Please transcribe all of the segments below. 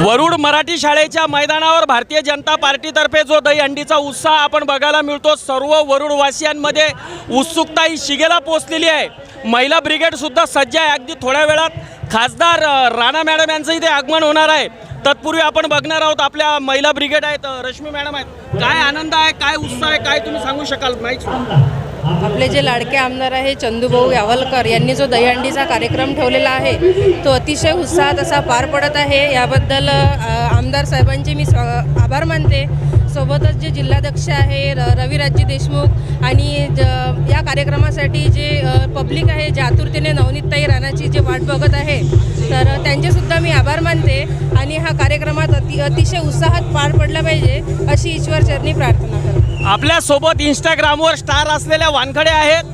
वरुड मराठी शाळेच्या मैदानावर भारतीय जनता पार्टीतर्फे जो दहीहंडीचा उत्साह आपण बघायला मिळतो सर्व वरुडवासियांमध्ये उत्सुकता ही शिगेला पोचलेली आहे. महिला ब्रिगेड सुद्धा सज्ज आहे. अगदी थोड्या वेळात खासदार राणा मॅडम यांचं इथे आगमन होणार आहे. तत्पूर्वी आपण बघणार आहोत आपल्या महिला ब्रिगेड आहेत रश्मी मॅडम आहेत. काय आनंद आहे काय उत्साह आहे काय तुम्ही सांगू शकाल? माहिती आपले जे लाडके आमदार आहे चंदूभाऊ यावलकर यांनी जो दहीहंडीचा कार्यक्रम ठेवलेला आहे तो अतिशय उत्साहात असा पार पडत आहे. याबद्दल आमदार साहेबांचे मी स्वा- आभार मानते. सोबतच जे जिल्हाध्यक्ष आहे र रविराजजी देशमुख आणि ज या कार्यक्रमासाठी जे पब्लिक आहे जे आतुरतेने नवनीतताई राणाची जे वाट बघत आहे तर त्यांचेसुद्धा मी आभार मानते. आणि हा कार्यक्रमात अति अतिशय उत्साहात पार पडला पाहिजे अशी ईश्वरचरणी प्रार्थना. आपल्यासोबत इंस्टाग्रामवर स्टार असलेल्या वानखडे आहेत.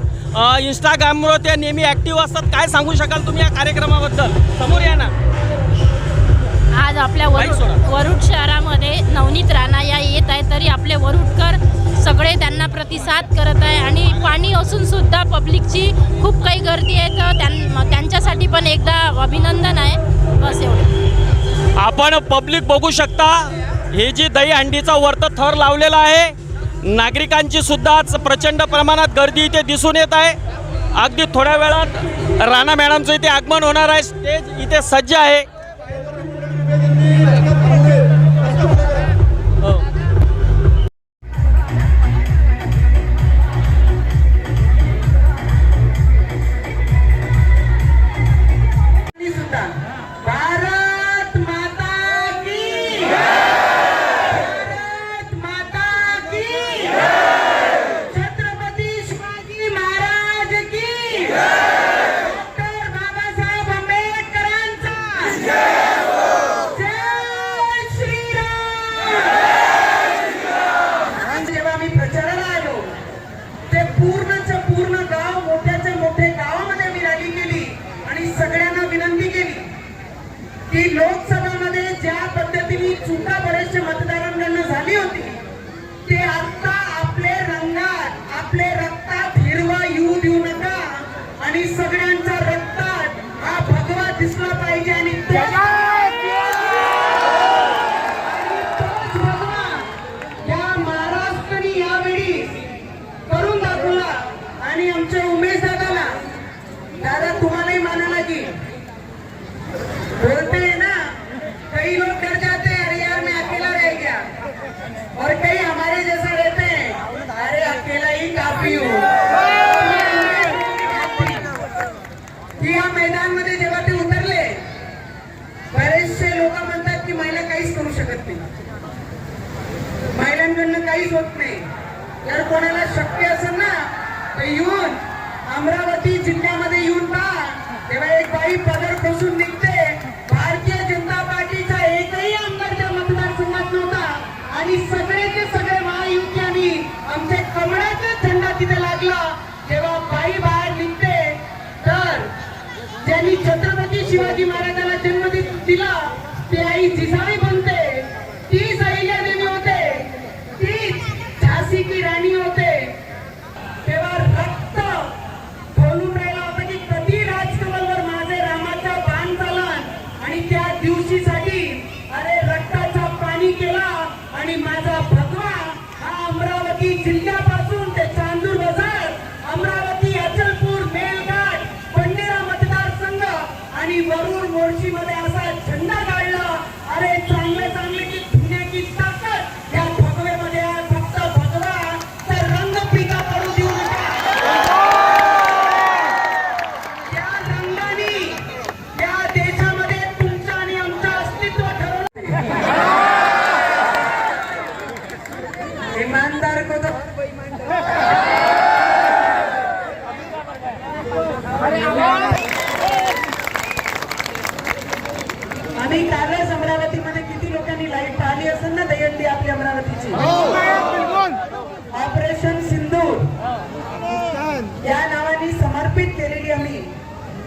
इंस्टाग्रामवर ते नेहमी ॲक्टिव्ह असतात. काय सांगू शकाल तुम्ही या कार्यक्रमाबद्दल? समोर या ना. आज आपल्या वरुड. वरुड शहरामध्ये नवनीत राणा या येत आहे तरी आपले वरुडकर सगळे त्यांना प्रतिसाद करत आहे आणि पाणी असून सुद्धा पब्लिकची खूप काही गर्दी आहे तर त्यां त्यांच्यासाठी पण एकदा अभिनंदन आहे. बस एवढं. आपण पब्लिक बघू शकता हे जी दहीहंडीचा वर्त थर लावलेला आहे नागरिकांची सुद्धा आज प्रचंड प्रमाणात गर्दी इथे दिसून येत आहे. अगदी थोड्या वेळात राणा मॅडमचं इथे आगमन होणार आहे. स्टेज इथे सज्ज आहे. चुका बरेचशे मतदारांकडनं झाली होती. ते आता आपले रंगात आपले रक्तात हिरवा येऊ देऊ नका आणि सगळ्यांच्या रक्तात हा भगवा दिसला पाहिजे आणि या महाराष्ट्राने यावेळी करून दाखवला. आणि आमच्या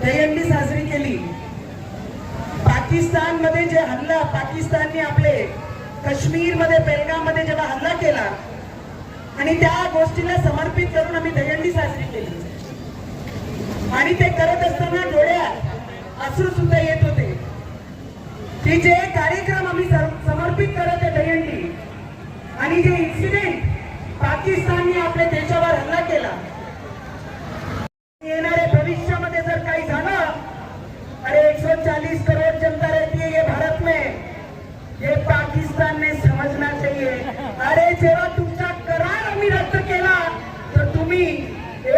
जयंती साजरी केली. पाकिस्तानमध्ये जे हल्ला पाकिस्तानने आपले काश्मीरमध्ये पेलगाममध्ये जेव्हा हल्ला केला आणि त्या गोष्टीला समर्पित करून आम्ही दयंडी साजरी केली. आणि ते करत असताना डोळ्यात अश्रू सुद्धा येत होते. की जे कार्यक्रम आम्ही समर्पित करत आहे दहीहंडी आणि जे इन्सिडेंट पाकिस्तानने आपल्या देशावर हल्ला केला येणाऱ्या भविष्यामध्ये जर काही झालं अरे 140 करोड़ जनता रहती है ये भारत में। ये पाकिस्तान ने समझना चाहिए। अरे जेव्हा तुमचा करार आम्ही रद्द केला तर तुम्ही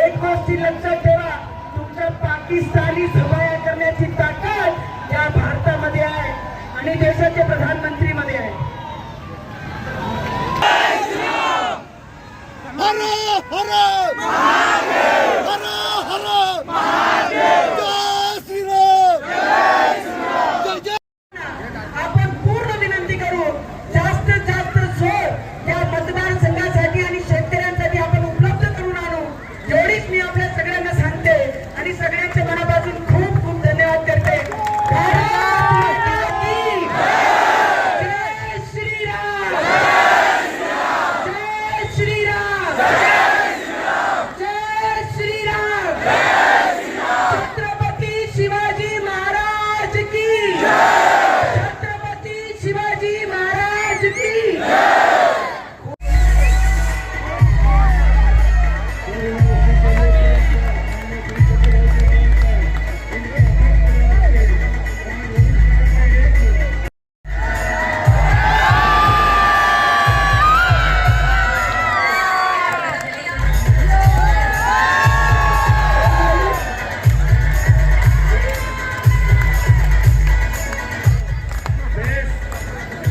एक गोष्टी लक्षात ठेवा तुमच्या पाकिस्तानी सफाया करण्याची ताकद या भारतामध्ये आहे. आणि देशाचे प्रधानमंत्री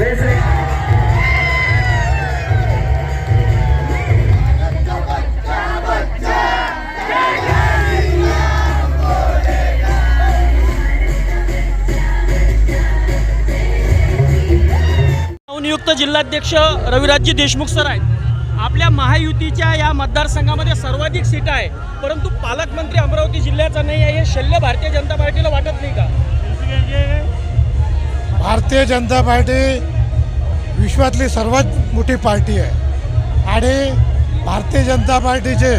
नवनियुक्त जिल्हाध्यक्ष रविराजजी देशमुख सर आहेत. आपल्या महायुतीच्या या मतदारसंघामध्ये सर्वाधिक सीट आहे. परंतु पालकमंत्री अमरावती जिल्ह्याचा नाही आहे. हे शल्य भारतीय जनता पार्टीला वाटत नाही का? भारतीय जनता पार्टी विश्वातली सर्वात मोठी पार्टी आहे. आणि भारतीय जनता पार्टीचे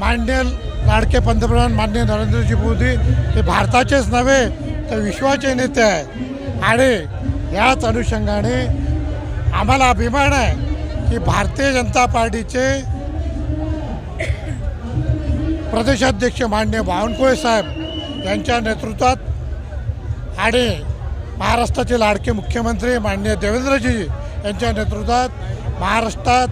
मान्य लाडके पंतप्रधान मान्य नरेंद्रजी मोदी हे भारताचेच नव्हे तर विश्वाचे नेते आहेत. आणि याच अनुषंगाने आम्हाला अभिमान आहे की भारतीय जनता पार्टीचे प्रदेशाध्यक्ष मान्य बावनकुळे साहेब यांच्या नेतृत्वात आणि महाराष्ट्राचे लाडके मुख्यमंत्री माननीय देवेंद्रजी यांच्या नेतृत्वात महाराष्ट्रात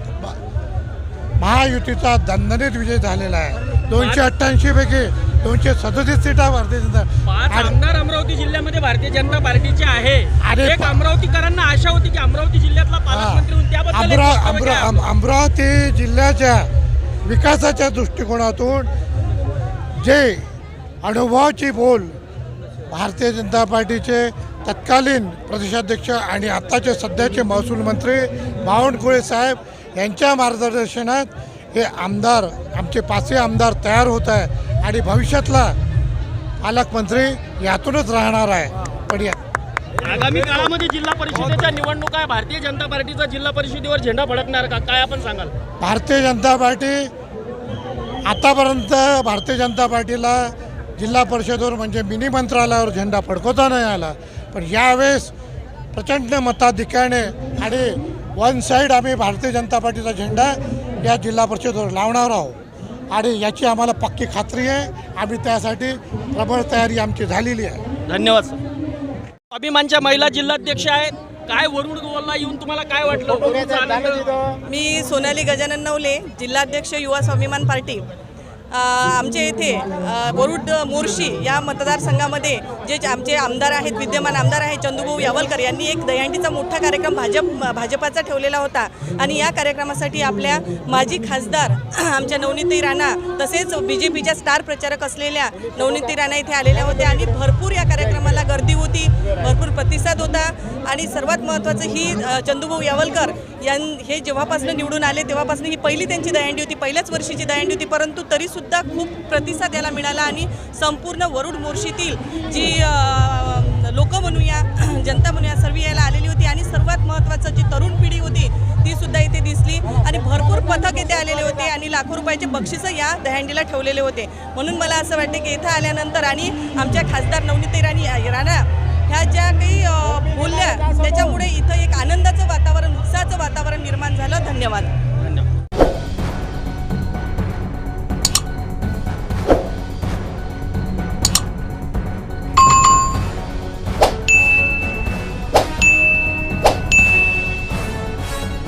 महायुतीचा दणदणीत विजय झालेला आहे दोनशे अठ्ठ्याऐंशी पैकी दोनशे सदतीस सीटा भारतीय जनता आणि- आमदार अमरावती जिल्ह्यामध्ये भारतीय जनता पार्टीचे आहे पा- अमरावतीकरांना आशा होती की अमरावती जिल्ह्यातला. पालकमंत्री आपलं? अमरावती जिल्ह्याच्या विकासाच्या दृष्टिकोनातून जे अनुभवाची बोल भारतीय जनता पार्टीचे तत्कालीन प्रदेशाध्यक्ष आणि आत्ताचे सध्याचे महसूल मंत्री बावनकुळे साहेब यांच्या मार्गदर्शनात हे आमदार आमचे पाचही आमदार तयार होत आहे आणि भविष्यातला पालकमंत्री यातूनच राहणार आहे. पण या आगामी काळामध्ये जिल्हा परिषदेच्या निवडणुका आहे. भारतीय जनता पार्टीचा जिल्हा परिषदेवर झेंडा फडकणार का? काय आपण सांगाल? भारतीय जनता पार्टी आतापर्यंत भारतीय जनता पार्टीला जिल्हा परिषदेवर म्हणजे मिनी मंत्रालयावर झेंडा फडकवता नाही आला. पण यावेळेस प्रचंड मताधिक्याने आणि वन साईड आम्ही भारतीय जनता पार्टीचा झेंडा या जिल्हा परिषदेवर लावणार आहोत. आणि याची आम्हाला पक्की खात्री आहे. आम्ही त्यासाठी प्रबळ तयारी आमची झालेली आहे. धन्यवाद सर अभिमानच्या महिला जिल्हाध्यक्ष आहेत. काय वरुड गोवलला येऊन तुम्हाला काय वाटलं? मी सोनाली गजानन नवले जिल्हाध्यक्ष युवा स्वाभिमान पार्टी. आमच्या इथे अ, वरुड मोर्शी या मतदारसंघामध्ये जे जे आमचे आमदार आहेत विद्यमान आमदार आहेत चंदूभाऊ यावलकर यांनी एक दह्यांडीचा मोठा कार्यक्रम भाजप भाजपाचा ठेवलेला होता. आणि या कार्यक्रमासाठी आपल्या माजी खासदार आमच्या नवनीती राणा तसेच बी जे पीच्या स्टार प्रचारक असलेल्या नवनीती राणा इथे आलेल्या होत्या. आणि भरपूर या कार्यक्रमाला गर्दी होती भरपूर प्रतिसाद होता. आणि सर्वात महत्त्वाचं ही चंदूभाऊ यावलकर यां हे जेव्हापासून निवडून आले तेव्हापासून ही पहिली त्यांची दयांडी होती पहिल्याच वर्षीची दयांडी होती. परंतु तरीसुद्धा खूप प्रतिसाद याला मिळाला आणि संपूर्ण वरुड मोर्शीतील जी लोक म्हणूया जनता म्हणूया सर्व यायला आलेली होती आणि सर्वात महत्त्वाचं जी तरुण पिढी होती ती सुद्धा इथे दिसली. आणि भरपूर पथक इथे आलेले होते आणि लाखो रुपयाचे बक्षिसं या दहीहंडीला ठेवलेले होते. म्हणून मला असं वाटते की इथं आल्यानंतर आणि आमच्या खासदार नवनीत राणी राणा ह्या ज्या काही त्याच्यामुळे इथं एक आनंदाचं वातावरण उत्साहाचं वातावरण निर्माण झालं. धन्यवाद.